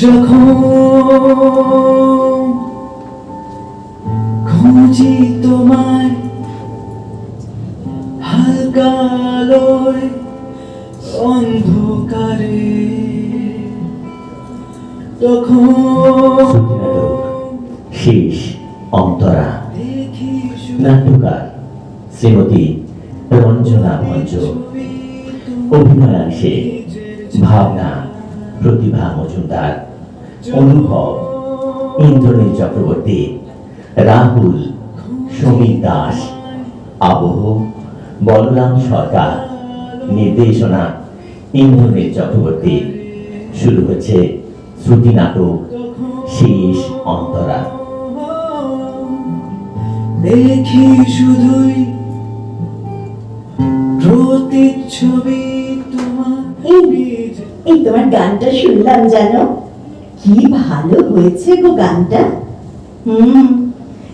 যখন অনুভব ইন্দ্রনীল চক্রবর্তী রাহুল সমীর দাস আবহ বলরাম সরকার নির্দেশনা ইন্দ্রনীল চক্রবর্তী। শুরু হচ্ছে শ্রুতি নাটক শেষ অন্তরা। দেখি শুধুই প্রতিচ্ছবি তোমার এই এই তোমার গানটা শুনলাম জানো? কি ভালো হয়েছে গো গানটা? হুম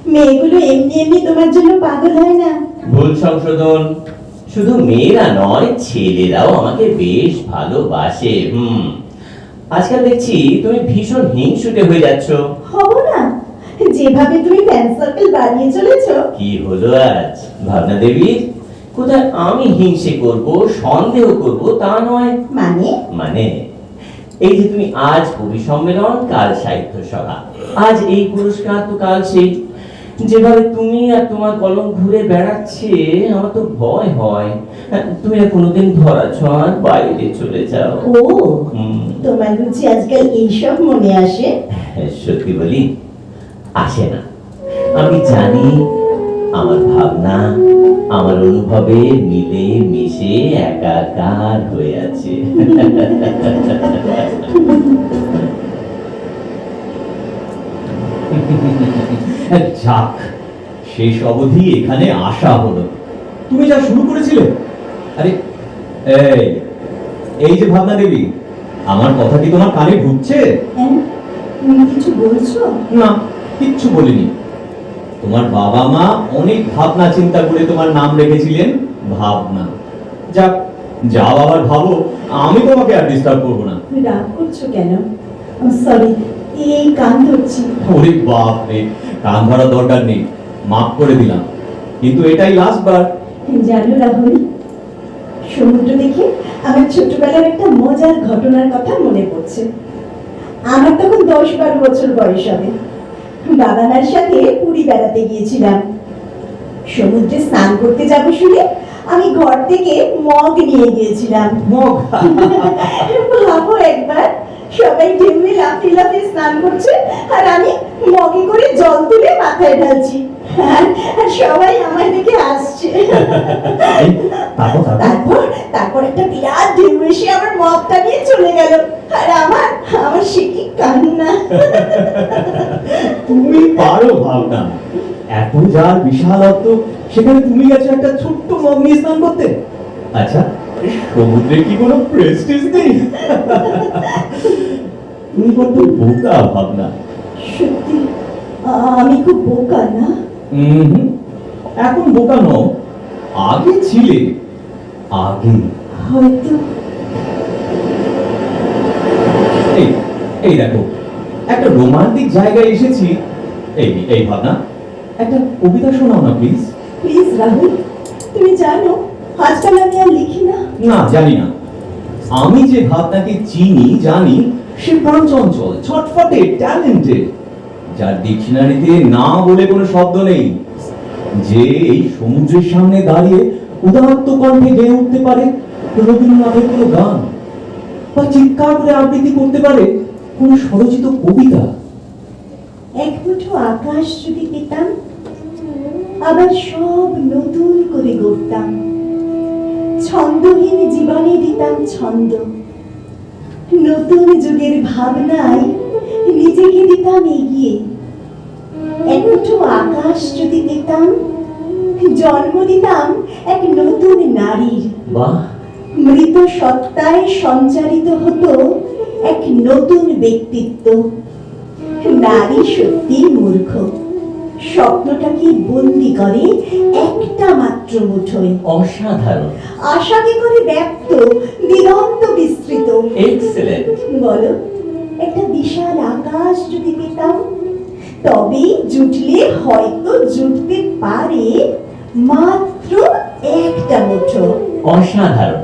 মেয়েগুলো এমনি এমনি তোমার জন্য পাগল হয় না। ভুল সংশোধন। শুধু মেয়েরা নয় ছেলেরাও আমাকে বেশ ভালোবাসে হুম। আজকাল দেখছি তুমি ভীষণ হিংসুটে হয়ে যাচ্ছ। হব না যেভাবে তুমি ফ্যান সার্কেল বাড়িয়ে চলেছো। কি হলো আজ? ভাবনা দেবী কোথায় আমি হিংসে করব সন্দেহ করব তা নয়। মানে? মানে? এই যে তুমি আজ কবি সম্মেলন কাল সাহিত্য সভা। আজ এই পুরস্কার তো কাল সেই। যেভাবে তুমি আর তোমার কলম ঘুরে বেড়াচ্ছে আমার তো ভয় হয়। তুমি আর কোনোদিন ধরা ছোঁয়ার বাইরে চলে যাও। ও তোমার বুঝি আজকাল এইসব মনে আসে? সত্যি বলি আসে না। আমি জানি আমার ভাবনা আমার অনুভবে মিলে মিশে একাকার হয়ে আছে। যাক শেষ অবধি এখানে আসা হলো। তুমি যা শুরু করেছিলে? আরে এই এই যে ভাবনা দেবী আমার কথা কি তোমার কানে ঢুকছে হ্যাঁ তুমি কিছু বলছো? না কিচ্ছু বলিনি। তোমার বাবা মা অনেক ভাবনা চিন্তা করে তোমার নাম রেখেছিলেন ভাবনা। যাক যা বাবার ভাবো আমি তোমাকে আর ডিস্টার্ব করব না। রাগ করছ কেন? সরি এই কান ধরছি। ওরে বাপ রে কান ধরার দরকার নেই মাফ করে দিলাম। কিন্তু এটাই লাস্ট বার। জানো রাহুল সমুদ্র দেখে আমার ছোটবেলার একটা মজার ঘটনার কথা মনে পড়ছে। আমার তখন দশ বারো বছর বয়স হবে। বাবানার সাথে পুরী বেড়াতে গিয়েছিলাম। সমুদ্রে স্নান করতে যাব শুনে আমি ঘর থেকে মগ নিয়ে গিয়েছিলাম। মগ? ভাবো একবার। সবাই ঢেউয়ে লাফে লাফিয়ে স্নান করছে আর আমি মগে করে জল তুলে মাথায় ঢালছি। আর আর সবাই আমার দিকে আসছে। তারপর তারপর? একটা বিরাট ঢেউ এসে আমার মগটা নিয়ে চলে গেল। আর আমার আমার সে কি কান্না। তুমি পারো ভাবনা। এত যার বিশালত্ব সেখানে তুমি গেছো একটা ছোট্ট মগ নিয়ে স্নান করতে। আচ্ছা সমুদ্রে কি কোনো প্রেস্টিজ নেই? তুমি বড্ড বোকা ভাবনা। সত্যি আমি খুব বোকা না? এখন বোকা নও আগে ছিলে আগে হয়তো। এই এই দেখো একটা রোমান্টিক জায়গায় এসেছি। এই এই ভাবনা একটা কবিতা শোনাও না প্লিজ। প্লিজ রাহুল তুমি জানো আজকাল আমি আর লিখি না। না জানি না। আমি যে ভাবনাকে চিনি জানি সে প্রাণচঞ্চল ছটফটে ট্যালেন্টেড যার ডিকশনারিতে না বলে কোনো শব্দ নেই। যে এই সমুদ্রের সামনে দাঁড়িয়ে উদাত্ত কণ্ঠে গেয়ে উঠতে পারে রবীন্দ্রনাথের কোনো গান বা চিৎকার করে আবৃত্তি করতে পারে স্বরচিত কবিতা। এক মুঠো আকাশ যদি পেতাম, আবার সব নতুন করে গড়তাম। ছন্দহীন জীবনে দিতাম ছন্দ। নতুন যুগের ভাবনায় নিজেকে দিতাম এগিয়ে। এক মুঠো আকাশ যদি পেতাম জন্ম দিতাম এক নতুন নারীর। মৃত সত্তায় সঞ্চারিত হতো এক নতুন ব্যক্তিত্ব। নারী সত্যি মূর্খ। স্বপ্নটাকে বন্দি করে? একটা মাত্র মুঠোয়। অসাধারণ। আশাকে করে ব্যক্ত? দিগন্ত বিস্তৃত। এক্সেলেন্ট বলো। একটা বিশাল আকাশ যদি পেতাম তবেই জুটলে হয়তো জুটতে পারে মাত্র একটা মুঠো। অসাধারণ।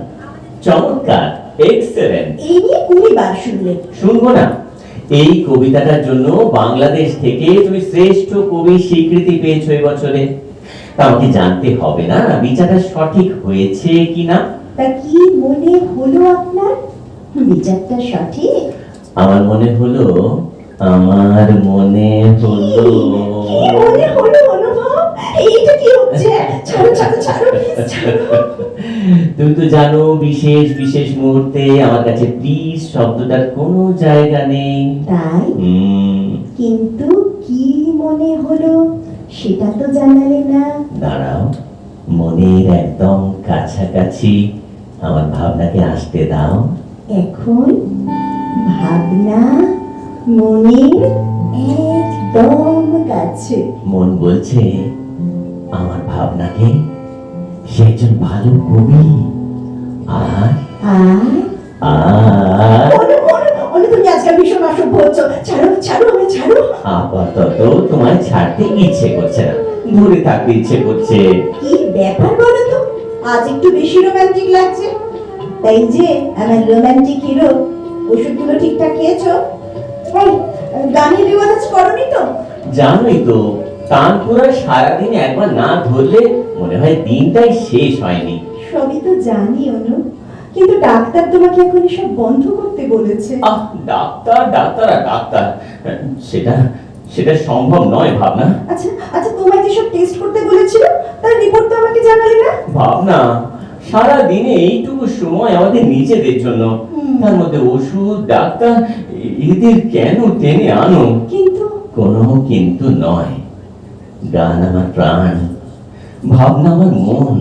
চমৎকার। এক্সেলেন্ট এই নিয়ে শুনলে। শুনব না। এই কবিতাটার জন্য বাংলাদেশ থেকে তুমি শ্রেষ্ঠ কবি স্বীকৃতি পেয়েছ বছরে। আমাকে জানতে হবে না বিচারটা সঠিক হয়েছে কিনা? তা কি মনে হলো আপনার? বিচারটা সঠিক? আমার মনে হলো আমার মনে হলো। মনে হলো এইটা কি হচ্ছে? ছাড়ো ছাড়ো ছাড়ো তুমি তো জানো বিশেষ বিশেষ মুহূর্তে আমার কাছে প্লিজ শব্দটার কোনো জায়গা নেই। তাই? কিন্তু কি মনে হলো সেটা তো জানালে না। দাঁড়াও মনের একদম কাছাকাছি আমার ভাবনাকে আসতে দাও। এখন? ভাবনা মনের একদম কাছে। মন বলছে আমার ভাবনাকে সে একজন ভালো কবি। আর? আর? তুমি আজকাল ভীষণ অসভ্য হচ্ছ। ছাড়ো ছাড়ো আমি ছাড়ো। আপাতত তোমায় ছাড়তে ইচ্ছে করছে না। থাকতে ইচ্ছে করছে। কি ব্যাপার বলো তো? আজ একটু বেশি রোমান্টিক লাগছে। তাই যে আমার রোমান্টিক হিরো ওষুধগুলো ঠিকঠাক খেয়েছো? এই গানের রেওয়াজ করনি তো? জানোই তো তানপুরা সারাদিন একবার না ধরলে মনে হয় দিনটাই শেষ হয়নি। সবই তো জানি অনু। কিন্তু ডাক্তার তোমাকে এখন সব বন্ধ করতে বলেছে। আহ ডাক্তার ডাক্তার আর ডাক্তার সেটা সেটা সম্ভব নয় ভাবনা। আচ্ছা আচ্ছা তোমায় যেসব টেস্ট করতে বলেছিল তার রিপোর্ট তো আমাকে জানালে না? ভাবনা সারা দিনে এইটুকু সময় আমাদের নিজেদের জন্য। তার মধ্যে ওষুধ ডাক্তার এদের কেন টেনে আনো? কিন্তু? কোনো কিন্তু নয়। গান আমার প্রাণ ভাবনা আমার মন।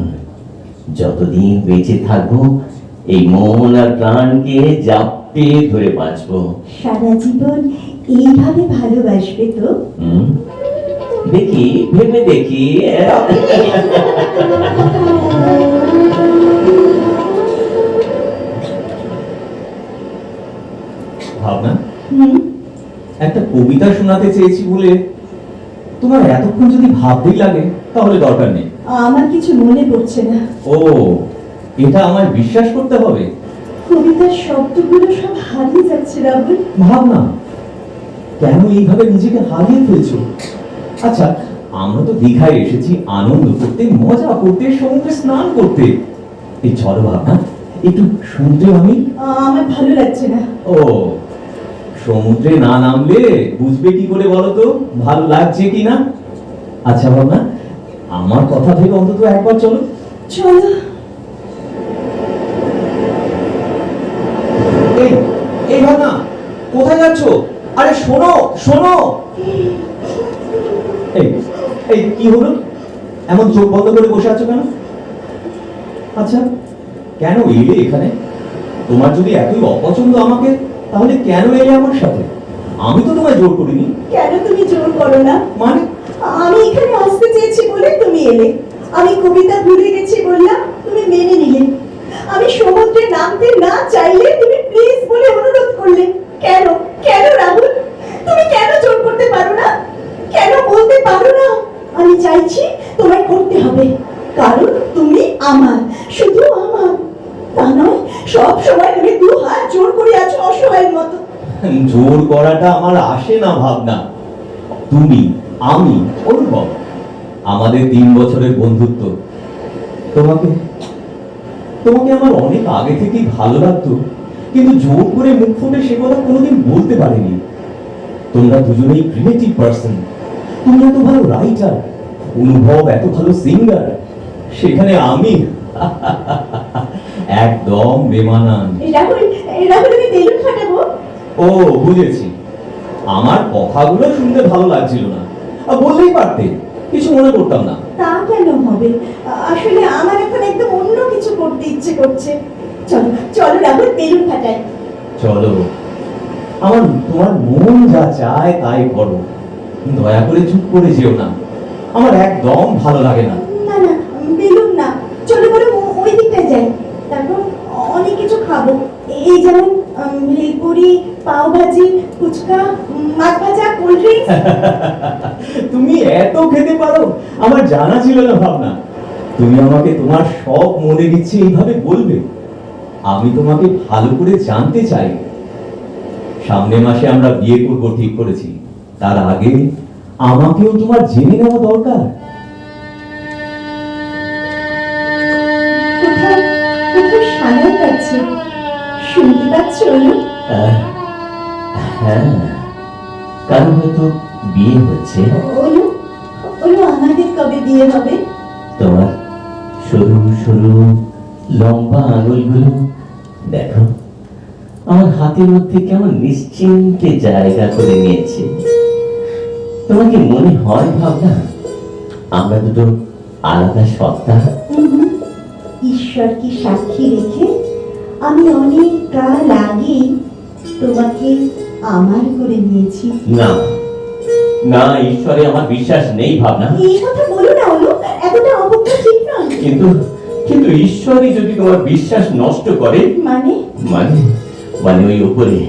যতদিন বেঁচে থাকব এই মন আর প্রাণকে জাপটে ধরে বাঁচবো। সারা জীবন এইভাবে ভালোবাসবে তো? দেখি ভেবে দেখি। ভাবনা? একটা কবিতা শোনাতে চেয়েছি বলে তোমার এতক্ষণ যদি ভাবতেই লাগে তাহলে দরকার নেই। আমার কিছু মনে পড়ছে না। ও এটা আমায় বিশ্বাস করতে হবে? কবিতার শব্দগুলো সব হারিয়ে যাচ্ছে রাহুল। ভাবনা? কেন এইভাবে নিজেকে হারিয়ে ফেলছো? আচ্ছা আমরা তো দীঘায় এসেছি আনন্দ করতে মজা করতে সমুদ্রে স্নান করতে। এই চলো ভাবনা একটু শুনতে আমি। আমার ভালো লাগছে না। ও সমুদ্রে না নামলে বুঝবে কি করে বলো তো ভালো লাগছে কি না? আচ্ছা ভাবনা আমার কথা ভেবে অন্তত একবার চলো। চলো। এই এই ভাবনা কোথায় যাচ্ছ? আরে শোনো শোনো। এই এই কি হলো? এমন চোখ বন্ধ করে বসে আছো কেন? আচ্ছা কেন এলে এখানে? তোমার যদি এতই অপছন্দ আমাকে তাহলে কেন এলে আমার সাথে? আমি তো তোমায় জোর করিনি। কেন তুমি জোর করো না? মানে? আমি এখানে আসতে চেয়েছি বলে তুমি এলে। আমি কবিতা ভুলে গেছি বললাম তুমি মেনে নিলে। আমি সমুদ্রে নামতে না চাইলে তুমি প্লিজ বলে অনুরোধ করলে। কেন? কেন রাহুল? তুমি কেন জোর করতে পারো না? কেন বলতে পারো না? আমি চাইছি তোমায় করতে হবে। কারণ তুমি আমার শুধু আমার। তা নয়, সব সময় তুমি দু হাত জোর করে আছো অসহায়ের মতো। জোর করাটা আমার আসে না ভাবনা। তুমি, আমি, অনুভব। আমাদের তিন বছরের বন্ধুত্ব। তোমাকে তোমাকে আমার অনেক আগে থেকেই ভালো লাগতো, কিন্তু জোর করে মুখ ফুটে সে কথা কোনোদিন বলতে পারিনি। তোমরা দুজনেই ক্রিয়েটিভ পার্সন তুমি এত ভালো রাইটার অনুভব এত ভালো সিঙ্গার সেখানে আমি। একদম বেমানান। ও বুঝেছি। আমার কথাগুলো শুনতে ভালো লাগছিল না। বললেই পারতে কিছু মনে করতাম না। তা কেন হবে? আসলে আমার এখন একদম অন্য কিছু করতে ইচ্ছে করছে। চলো চলো রাহুল বেলুন ফাটাই। চলো। আমার তোমার মন যা চায় তাই করো। দয়া করে চুপ করে যেও না। আমার একদম ভালো লাগে না বেলুন না চলো বলে ওই দিকটায় যাই তারপর অনেক কিছু খাব এই যেমন ভেলপুরি ফুচকা মাছ ভাজা তুমি এত খেতে পারো, আমার জানা ছিল না ভাবনা। তুমি আমাকে তোমার সব মনের ইচ্ছে এইভাবে বলবে। আমি তোমাকে ভালো করে জানতে চাই। সামনে মাসে আমরা বিয়ে করব, ঠিক করেছি। তার আগে আমাকেও তোমার জেনে নেওয়া দরকার। হ্যাঁ কারণ হয়তো বিয়ে হচ্ছে। অনু অনু আমাদের কবে বিয়ে হবে? তোমার সরু সরু লম্বা আঙুলগুলো দেখো। আমার হাতের মধ্যে কেমন নিশ্চিন্তে জায়গা করে নিয়েছে। তোমার কি মনে হয় ভাবনা? আমরা দুটো আলাদা সত্তা। ঈশ্বরকে সাক্ষী রেখে আমি অনেক কাল আগেই তোমাকে আমার করে নিয়েছি না। না ঈশ্বরে আমার বিশ্বাস নেই ভাবনা। এই কথা বলো না অনু এতটা অবজ্ঞা ঠিক নয়। কিন্তু কিন্তু ঈশ্বরই যদি তোমার বিশ্বাস নষ্ট করে মানে? মানে মানে ওই উপরে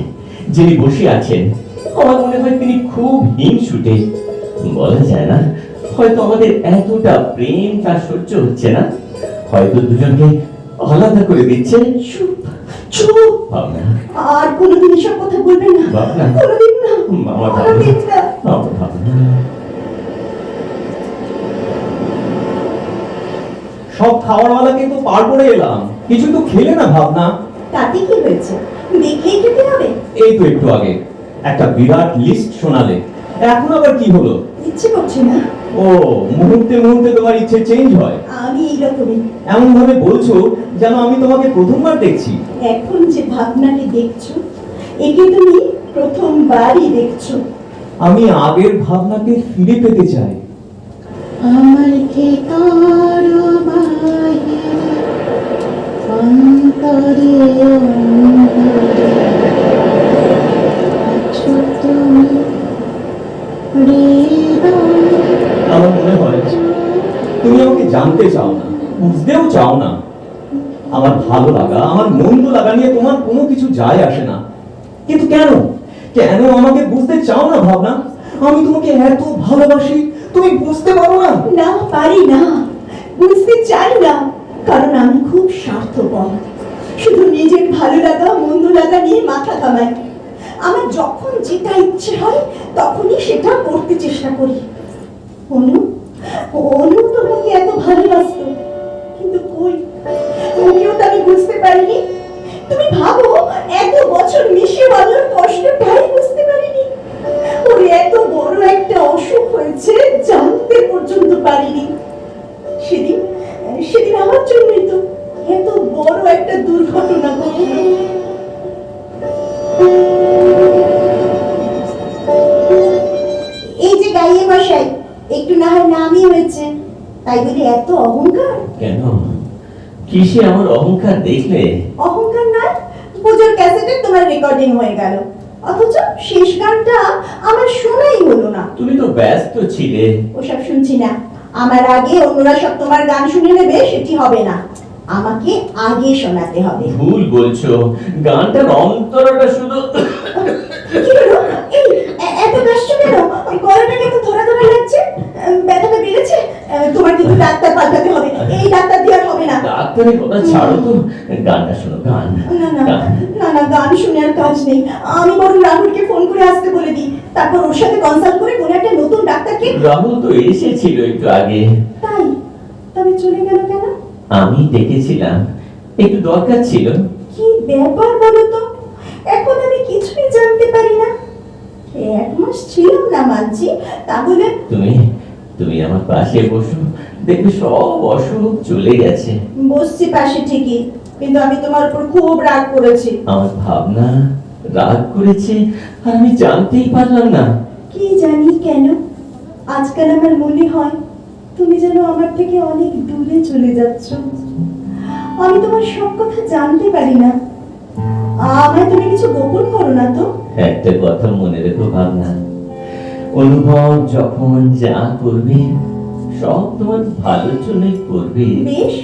যিনি বসে আছেন আমার মনে হয় তিনি খুব হিম হিংসুটে বলা যায় না হয়তো আমাদের এতটা প্রেম তার সহ্য হচ্ছে না। হয়তো দুজনকে আলাদা করে দিচ্ছে। চুপ চুপ। ভাবনা। আর কোনোদিন এসব কথা বলবে না। ভাবনা। কোনোদিন না। আমার কোনোদিন না। ভাবনা। সব খাওয়ারওয়ালা কিন্তু পার করে এলাম। কিছু তো খেলে না ভাবনা। তাতে কি হয়েছে? দেখেই খেতে হবে। এই তো একটু আগে। একটা বিরাট লিস্ট শোনালে। এখন আবার কি হলো? ইচ্ছে করছে না। ও মুহূর্তে মুহূর্তে তোমার ইচ্ছে চেঞ্জ হয়। আমি এইরকমই। এমন ভাবে বলছো যেন আমি তোমাকে প্রথমবার দেখছি। এখন যে ভাবনাকে দেখছ একে তুমি প্রথমবারই দেখছ। আমি আগের ভাবনাকে ফিরে পেতে চাই। আমার ঠিকার বাহিরে অন্তরে অন্তরে আছো তুমি আমার মনে হয় তুমি আমাকে জানতে চাও না, বুঝতেও চাও না। আমার ভালো লাগা, আমার মন্দ লাগা নিয়ে তোমার কোনো কিছু যায় আসে না। কিন্তু কেন? কেন আমাকে বুঝতে চাও না ভাবনা? আমি তোমাকে এত ভালোবাসি, তুমি বুঝতে পারো না? না, পারি না। বুঝতে চাই না, কারণ আমি খুব স্বার্থপর। শুধু নিজের ভালো লাগা, মন্দ লাগা নিয়ে মাথা কামাই আমার যখন যেটা ইচ্ছে হয় তখনই সেটা করতে চেষ্টা করি। অনু দেখলে? অহংকার না? পুজোর ক্যাসেটে তোমার রেকর্ডিং হয়ে গেল। অথচ শেষ গানটা আমার শোনাই হলো না। তুমি তো ব্যস্ত ছিলে। ওসব শুনছি না। আমার আগে অন্যরা সব তোমার গান শুনে নেবে সেটি হবে না। আমাকে আগে শোনাতে হবে। ভুল বলছো। গানটার অন্তরটা শুধু এত কষ্ট কেন? ওই গলাটা কেন ধরা ধরা লাগছে? ব্যথাটা বেড়েছে? তোমার কিন্তু ডাক্তার পাল্টাতে হবে। এই ডাক্তার দেওয়ার হবে না। ডাক্তারের কথা ছাড়ো তো। গানটা শোনো গান। না না না না গান শুনে আর কাজ নেই। আমি বরং রাহুলকে ফোন করে আসতে বলে দিই। তারপর ওর সাথে কনসাল্ট করে কোনো একটা নতুন ডাক্তারকে রাহুল তো এসেছিল একটু আগে। তাই? তবে চলে গেল কেন? আমি দেখেছিলাম। একটু দরকার ছিল। কি ব্যাপার বলো তো এখন আমি কিছুই জানতে পারি না। এক মাস ছিলাম না মানছি তাহলে তুমি তুমি আমার পাশে বসো। দেখবে সব অসুখ চলে গেছে। বসছি পাশে ঠিকই কিন্তু আমি তোমার উপর খুব রাগ করেছি। আমার ভাবনা রাগ করেছে আর আমি জানতেই পারলাম না। কি জানি কেন? আজকাল আমার মনে হয় তুমি যেন আমার থেকে অনেক দূরে চলে যাচ্ছ। আমি তোমার সব কথা জানতে পারি না। আমায় তুমি কিছু গোপন করো না তো? একটা কথা মনে রেখো ভাবনা। অনুভব যখন যা করবে সব তোমার ভালোর জন্যই করবে। বেশ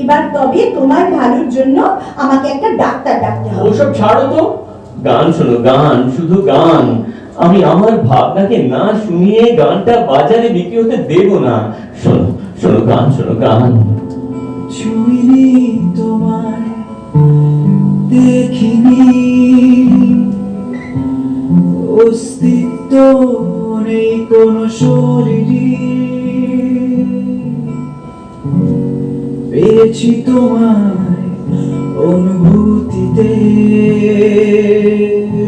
এবার তবে তোমার ভালোর জন্য আমাকে একটা ডাক্তার ডাকতে হবে। ওসব ছাড়ো তো। গান শোনো গান শুধু গান। আমি আমার ভাবনাকে না শুনিয়ে গানটা বাজারে বিক্রি হতে দেব না। শোনো শোনো গান শোনো গান। দেখিনি। অস্তিত্ব নেই কোনো শরীরে পেয়েছি তোমায় অনুভূতিতে,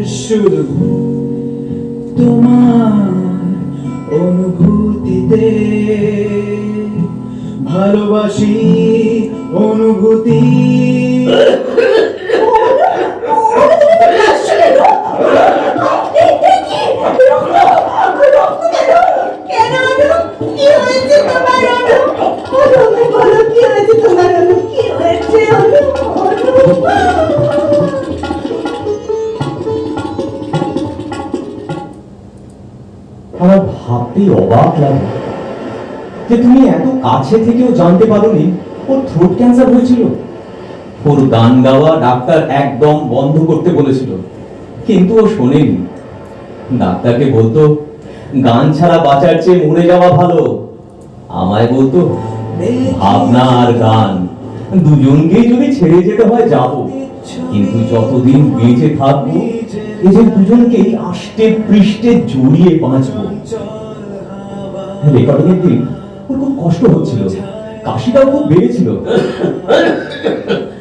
শুধু তোমার অনুভূতিতে ভালোবাসি অনুভূতি। অবাক লাগে যে তুমি এত কাছে থেকেও জানতে পারোনি, ওর থ্রোট ক্যান্সার হয়েছিল। ওর গান গাওয়া ডাক্তার একদম বন্ধ করতে বলেছিল। কিন্তু ও শোনেনি। ডাক্তারকে বলতো, গান ছাড়া বাঁচার চেয়ে মরে যাওয়া ভালো। আমায় বলতো, ভাবনা আর গান, দুজনকেই যদি ছেড়ে যেতে হয় যাব। কিন্তু যতদিন বেঁচে থাকব, এদের দুজনকেই আষ্টে পৃষ্ঠে জড়িয়ে বাঁচবো। রেকর্ডিং এর দিন। ওর খুব কষ্ট হচ্ছিল। কাশিটাও খুব বেড়েছিল।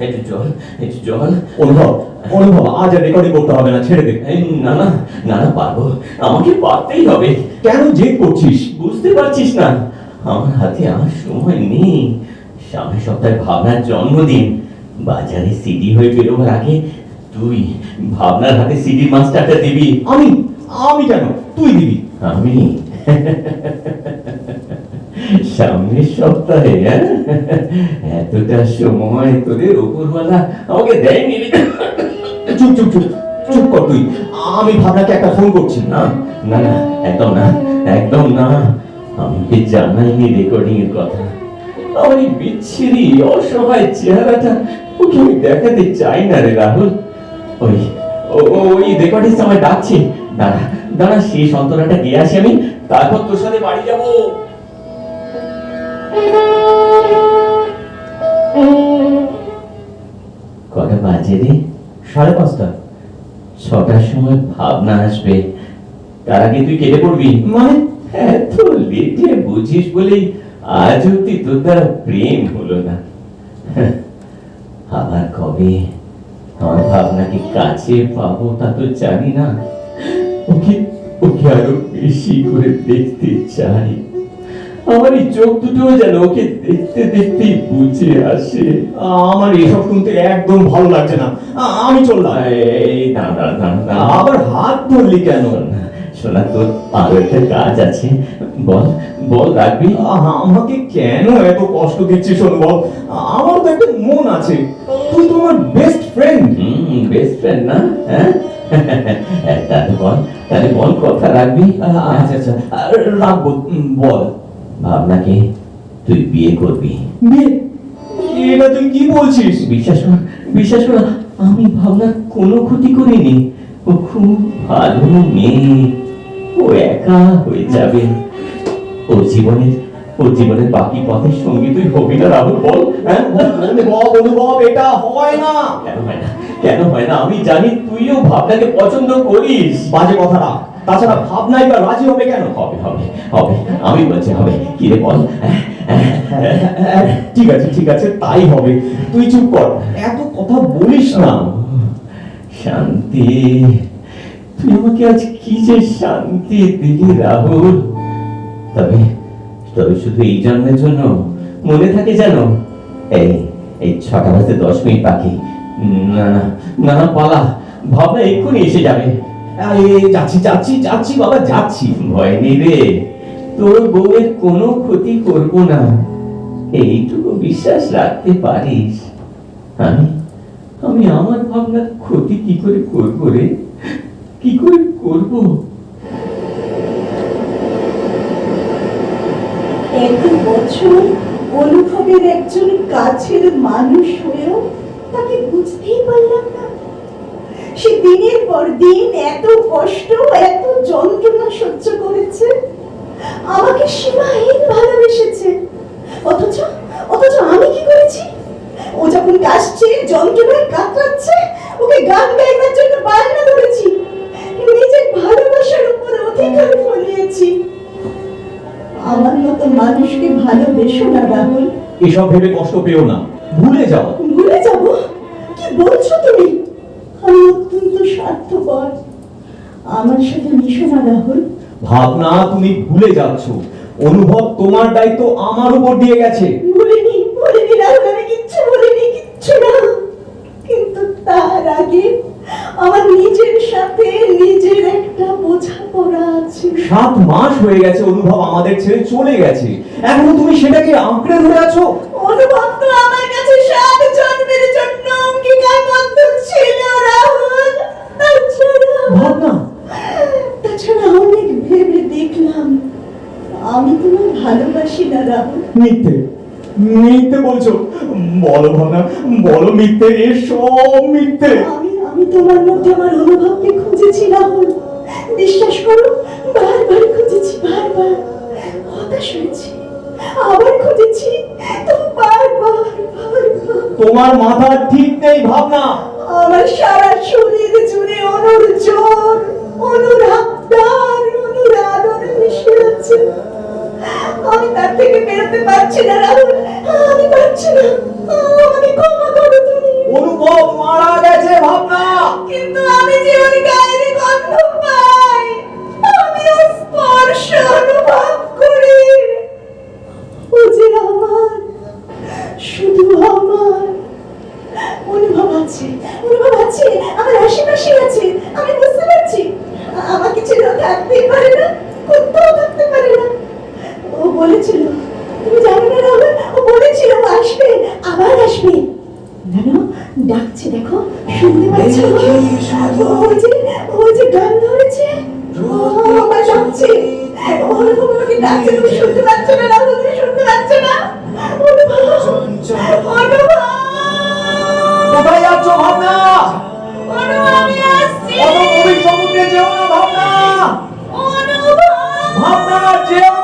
একটু জল একটু জল। অনুভব অনুভব আজ আর রেকর্ডিং করতে হবে না ছেড়ে দে। না না না না পারব। আমাকে পারতেই হবে। কেন জেদ করছিস? বুঝতে পারছিস না। আমার হাতে আর সময় নেই। সামনের সপ্তাহে ভাবনার জন্মদিন। বাজারে সিডি হয়ে বেরোবার আগে তুই ভাবনার হাতে সিডির মাস্টারটা দিবি। আমি আমি কেন? তুই দিবি। আমি? সামনের সপ্তাহে হ্যাঁ? এতটা সময় তোদের উপরওয়ালা আমাকে দেয়নি? চুপ চুপ চুপ চুপ কর তুই। আমি ভাবনাকে একটা ফোন করছি। না না না, একদম না একদম না। আমাকে জানাইনি রেকর্ডিং এর কথা? আমার এই বিচ্ছিরি, অসহায় চেহারাটা ওকে আমি দেখাতে চাই না রে রাহুল। ওই ওই রেকর্ডিং সময় ডাকছে। দাঁড়া দাঁড়া সেই সন্তরাটা গিয়ে আসি আমি। তারপর তোর সাথে বাড়ি যাব। কটা বাজে রে? সাড়ে পাঁচটা। ছটার সময় ভাবনা আসবে। তার আগে তুই কেটে পড়বি। মানে? এত লেটে বুঝিস বলেই আজ অব্দি তোর দ্বারা প্রেম হলো না। আবার কবে? আমার ভাবনাকে কাছে পাবো তা তো জানি না। ওকে ওকে আরও বেশি করে দেখতে চাই। আমার এই চোখ দুটো যেন ওকে দেখতে দেখতেই বুঝে আসে। আমার এসব শুনতে একদম ভালো লাগছে না। আমি চললাম। এই আবার হাত ধরলি কেন? শোনা, শোনা তোর আরও একটা কাজ আছে। বল বল রাখবি? আমাকে কেন এত কষ্ট দিচ্ছিস অনুভব আমার তো একটা মন আছে। তুই তো আমার বেস্ট ফ্রেন্ড বেস্ট ফ্রেন্ড না হ্যাঁ? তাহলে বল তাহলে বল কথা রাখবি আচ্ছা আচ্ছা রাখব বল ভাবনাকে তুই বিয়ে করবি বিয়ে এটা তুই কি বলছিস বিশ্বাস কর বিশ্বাস কর আমি ভাবনার কোনো ক্ষতি করিনি ও খুব ভালো মেয়ে ও একা হয়ে যাবে ওর জীবনের ওর জীবনের বাকি পথের সঙ্গী তুই হবি না রাহুল বল হ্যাঁ অনুভব এটা হয় না কেন হয় না কেন হয় না? আমি জানি তুইও ভাবনাকে পছন্দ করিস। বাজে কথা না তাছাড়া ভাবনাই বা রাজি হবে কেন? হবে হবে হবে। আমি বলছি হবে। কি রে বল? ঠিক আছে ঠিক আছে তাই হবে। তুই চুপ কর। এত কথা বলিস না। শান্তি। তুই আমাকে আজ কি যে শান্তি দিলি রাহুল? তবে তবে শুধু এই জন্মের জন্য মনে থাকে জানো এই এই ছটা বাজতে দশ মিনিট বাকি। না না পালা। ভাবনা এক্ষুনি এসে যাবে। যাচ্ছি যাচ্ছি যাচ্ছি, বাবা, যাচ্ছি। ভয় নেই রে। তোর বউয়ের কোনো ক্ষতি করব না। এইটুকু বিশ্বাস রাখতে পারিস। আমি আমি আমার ভাবনার ক্ষতি কি করে করব রে? কি করে করব? এত বছর অনুভবের একজন কাছের মানুষ হয়েও তাকে বুঝতেই পারলাম না। সে দিনের পর দিন এত কষ্ট, এত যন্ত্রণা সহ্য করেছে। আমাকে সীমাহীন ভালোবেসেছে। অথচ অথচ আমি কি করেছি? ও যখন কাশছে, যন্ত্রণায় কাতরাচ্ছে, ওকে গান গাইবার জন্য বায়না ধরেছি। নিজের ভালোবাসার উপর অধিকার ফলিয়েছি। আমার মতো মানুষকে ভালোবেসো না, রাহুল। এসব ভেবে কষ্ট পেও না ভুলে যাও ভুলে যাব কি বলছো তুমি আমি অত্যন্ত স্বার্থপর আমার সাথে মিশো না রাহুল ভাবনা তুমি ভুলে যাচ্ছ। অনুভব তোমার দায়িত্ব আমার উপর দিয়ে গেছে। ভুলিনি ভুলিনি রাহুল আমি কিচ্ছু ভুলিনি কিচ্ছু না। কিন্তু তার আগে আমার নিজের সাথে নিজের একটা বোঝাপড়া আছে। সাত মাস হয়ে গেছে অনুভব আমাদের ছেড়ে চলে গেছে। এখনও তুমি সেটাকে আঁকড়ে ধরে আছো? অনুভব আমি তোমায় ভালোবাসি না রাহুল। মিথ্যে। মিথ্যে বলছো। বলো ভাবনা বলো মিথ্যে এ সব মিথ্যে। আমি আমি তোমার মধ্যে আমার অনুভবকে খুঁজেছি রাহুল। বিশ্বাস করো বারবার খুঁজেছি বারবার। হতাশ হয়েছি। আবার খুঁজেছি বারবার বারবার। তোমার মাথা ঠিক নেই ভাবনা। আমার সারা শরীর থেকে বেরোতে পারছি না রাহুল। আমি পারছি না। ডাকছে দেখো। শুনতে পাচ্ছ? ওই যে যে গান ধরেছে। আমার তোমাকে ডাকছে তুমি শুনতে না রাহুল তুমি শুনতে না? ভাবনা? যেও না ভাবনা। ভাবনা যেও